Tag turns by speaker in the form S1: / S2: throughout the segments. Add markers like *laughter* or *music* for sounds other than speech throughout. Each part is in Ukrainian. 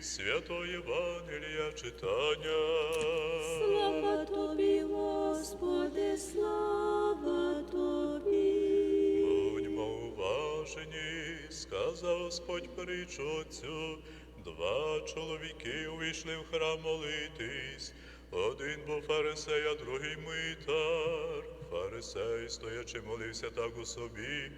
S1: Святої Євангелія читання.
S2: Слава тобі, Господи, слава тобі.
S1: Будьмо уважені, сказав Господь притчу цю. Два чоловіки увійшли в храм молитись. Один був фарисей, а другий митар. Фарисей, стоячи, молився так у собі.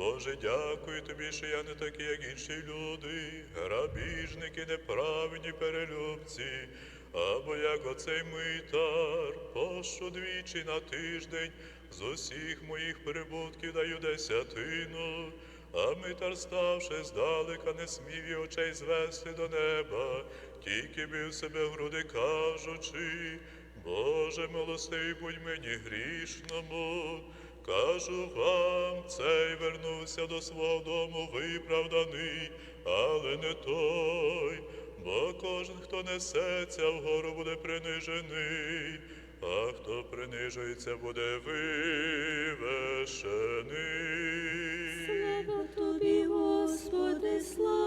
S1: Боже, дякую тобі, що я не такий, як інші люди, грабіжники, неправедні перелюбці. Або як оцей митар, пошу двічі на тиждень, з усіх моїх прибутків даю десятину. А митар, ставши здалека, не смів і очей звести до неба, тільки бив себе в груди, кажучи, Боже, милостивий будь мені грішному. Кажу вам, цей вернувся до свого дому виправданий, але не той, бо кожен, хто несеться вгору, буде принижений, а хто принижується, буде вивешений.
S2: Слава тобі, Господи, слава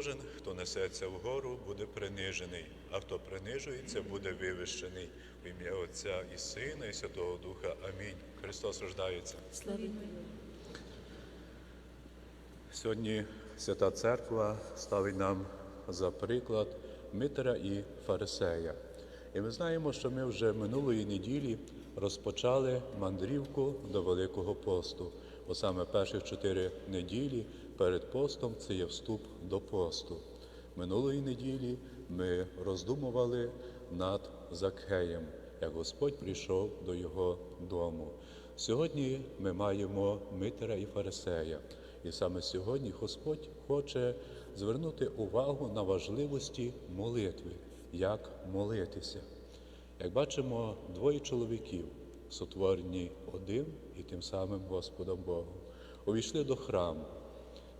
S1: кожен, хто несеться вгору, буде принижений, а хто принижується, буде вивищений. В ім'я Отця і Сина, і Святого Духа. Амінь. Христос рождається.
S2: Славі
S1: Сьогодні Свята Церква ставить нам за приклад Митера і Фарисея. І ми знаємо, що ми вже минулої неділі розпочали мандрівку до Великого посту. Бо саме перших чотири неділі перед постом це є вступ до посту. Минулої неділі ми роздумували над Закхеєм, як Господь прийшов до його дому. Сьогодні ми маємо Митера і Фарисея. І саме сьогодні Господь хоче звернути увагу на важливості молитви, як молитися. Як бачимо, двоє чоловіків, сотворені одним і тим самим Господом Богом, увійшли до храму,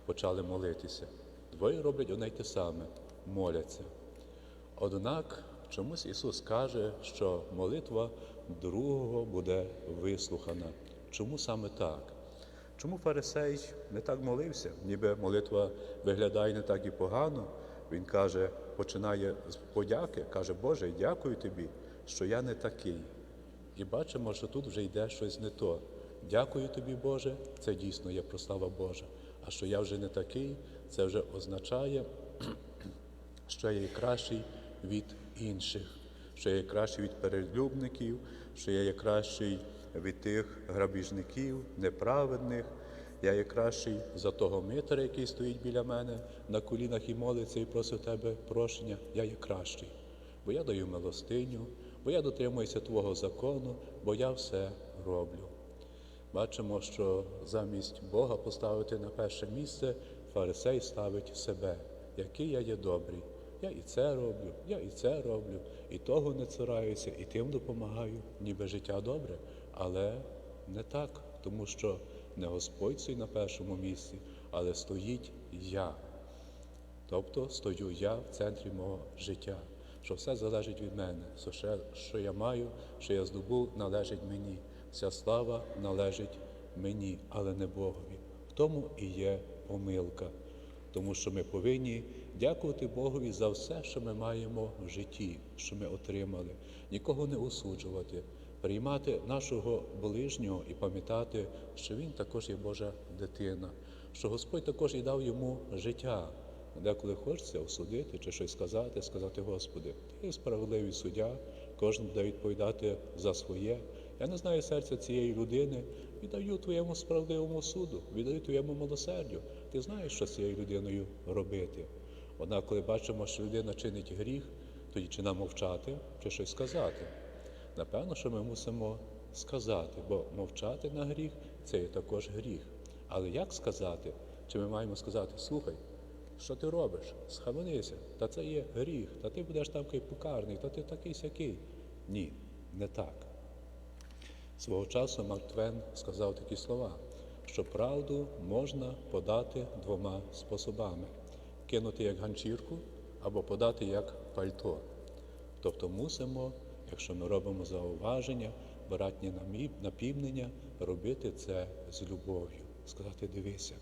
S1: почали молитися. Двоє роблять одне й те саме моляться. Однак чомусь Ісус каже, що молитва другого буде вислухана. Чому саме так? Чому фарисей не так молився? Ніби молитва виглядає не так і погано. Він каже, починає з подяки, каже, Боже, дякую тобі, що я не такий. І бачимо, що тут вже йде щось не то. Дякую тобі, Боже, це дійсно є прослава Божа. А що я вже не такий, це вже означає, *clears throat* що я є кращий від інших, що я є кращий від перелюбників, що я є кращий від тих грабіжників, неправедних. Я є кращий за того митаря, який стоїть біля мене на колінах і молиться і просить тебе прощення. Я є кращий, бо я даю милостиню, бо я дотримуюся Твого закону, бо я все роблю. Бачимо, що замість Бога поставити на перше місце фарисей ставить себе, який я є добрий. Я і це роблю, я і це роблю, і того не цураюся, і тим допомагаю, ніби життя добре, але не так, тому що не Господь стоїть на першому місці, але стоїть я. Тобто стою я в центрі мого життя, що все залежить від мене, ще, що я маю, що я здобув, належить мені. Вся слава належить мені, але не Богові. В тому і є помилка, тому що ми повинні дякувати Богові за все, що ми маємо в житті, що ми отримали, нікого не осуджувати, приймати нашого ближнього і пам'ятати, що він також є Божа дитина, що Господь також і дав йому життя. Деколи хочеться осудити чи щось сказати, сказати, Господи, ти є справедливий суддя, кожен буде відповідати за своє. Я не знаю серця цієї людини, віддаю твоєму справедливому суду, віддаю твоєму милосердю. Ти знаєш, що з цією людиною робити. Однак, коли бачимо, що людина чинить гріх, тоді чи нам мовчати, чи щось сказати. Напевно, що ми мусимо сказати, бо мовчати на гріх це є також гріх. Але як сказати? Чи ми маємо сказати, слухай, що ти робиш? Схаменися, та це є гріх, та ти будеш там кай покарний, та ти такий сякий. Ні, не так. Свого часу Марк Твен сказав такі слова, що правду можна подати двома способами: кинути як ганчірку або подати як пальто. Тобто мусимо, якщо ми робимо зауваження, братні напівнення, робити це з любов'ю. Сказати, дивися,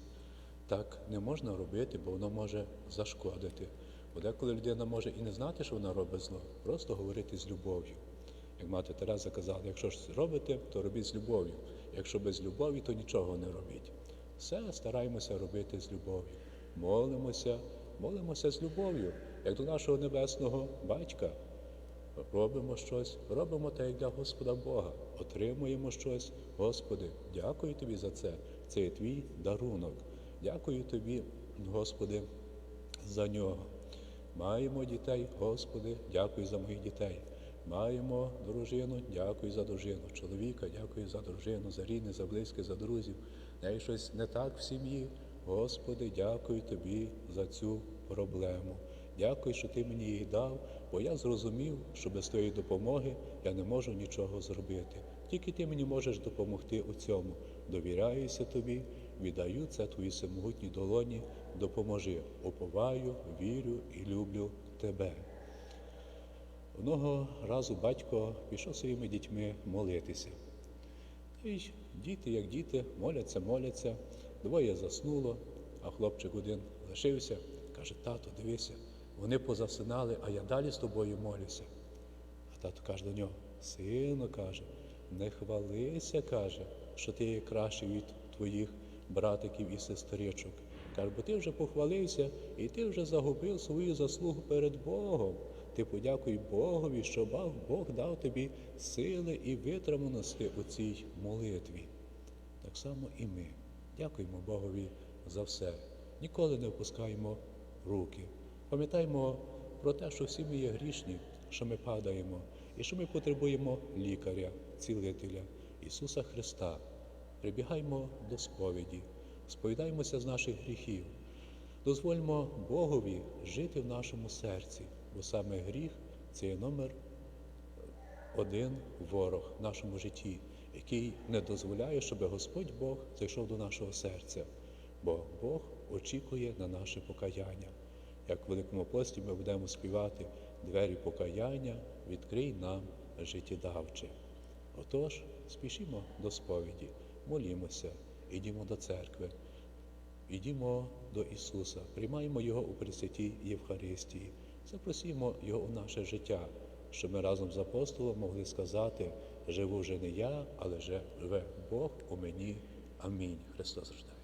S1: так не можна робити, бо воно може зашкодити. Бо деколи людина може і не знати, що вона робить зло, просто говорити з любов'ю. Як мати Тереза казала, якщо ж робите, то робіть з любов'ю. Якщо без любові, то нічого не робіть. Все стараємося робити з любов'ю. Молимося, молимося з любов'ю, як до нашого небесного батька. Робимо щось, робимо те, як для Господа Бога, отримуємо щось. Господи, дякую Тобі за це. Це є твій дарунок. Дякую Тобі, Господи, за нього. Маємо дітей, Господи, дякую за моїх дітей. Маємо дружину, дякую за дружину. Чоловіка, дякую за дружину, за рідних, за близьких, за друзів. Навіть щось не так в сім'ї. Господи, дякую Тобі за цю проблему. Дякую, що ти мені її дав, бо я зрозумів, що без твоєї допомоги я не можу нічого зробити. Тільки ти мені можеш допомогти у цьому. Довіряюся тобі, віддаю це твої всемогутні долоні, допоможи. Уповаю, вірю і люблю тебе. Одного разу батько пішов своїми дітьми молитися. Й діти, як діти, моляться, моляться. Двоє заснуло, а хлопчик один лишився. Каже, тато, дивися, вони позасинали, а я далі з тобою молюся. А тато каже до нього, сину каже, не хвалися, каже, що ти є кращий від твоїх братиків і сестричок. Каже, бо ти вже похвалився і ти вже загубив свою заслугу перед Богом. Ти подякуй Богові, що Бог- Бог дав тобі сили і витриманості у цій молитві. Так само і ми. Дякуємо Богові за все. Ніколи не опускаємо руки. Пам'ятаємо про те, що всі ми є грішні, що ми падаємо, і що ми потребуємо лікаря, цілителя Ісуса Христа. Прибігаймо до сповіді, сповідаємося з наших гріхів. Дозвольмо Богові жити в нашому серці, бо саме гріх це номер один ворог в нашому житті, який не дозволяє, щоб Господь Бог зайшов до нашого серця, бо Бог очікує на наше покаяння. Як в Великому пості ми будемо співати двері покаяння, відкрий нам життєдавче. Отож, спішімо до сповіді, молімося, ідімо до церкви, Ідімо до Ісуса, приймаємо Його у Пресвятій Євхаристії, запросімо Його у наше життя, щоб ми разом з апостолом могли сказати, живу вже не я, але живе Бог у мені. Амінь. Христос рождає.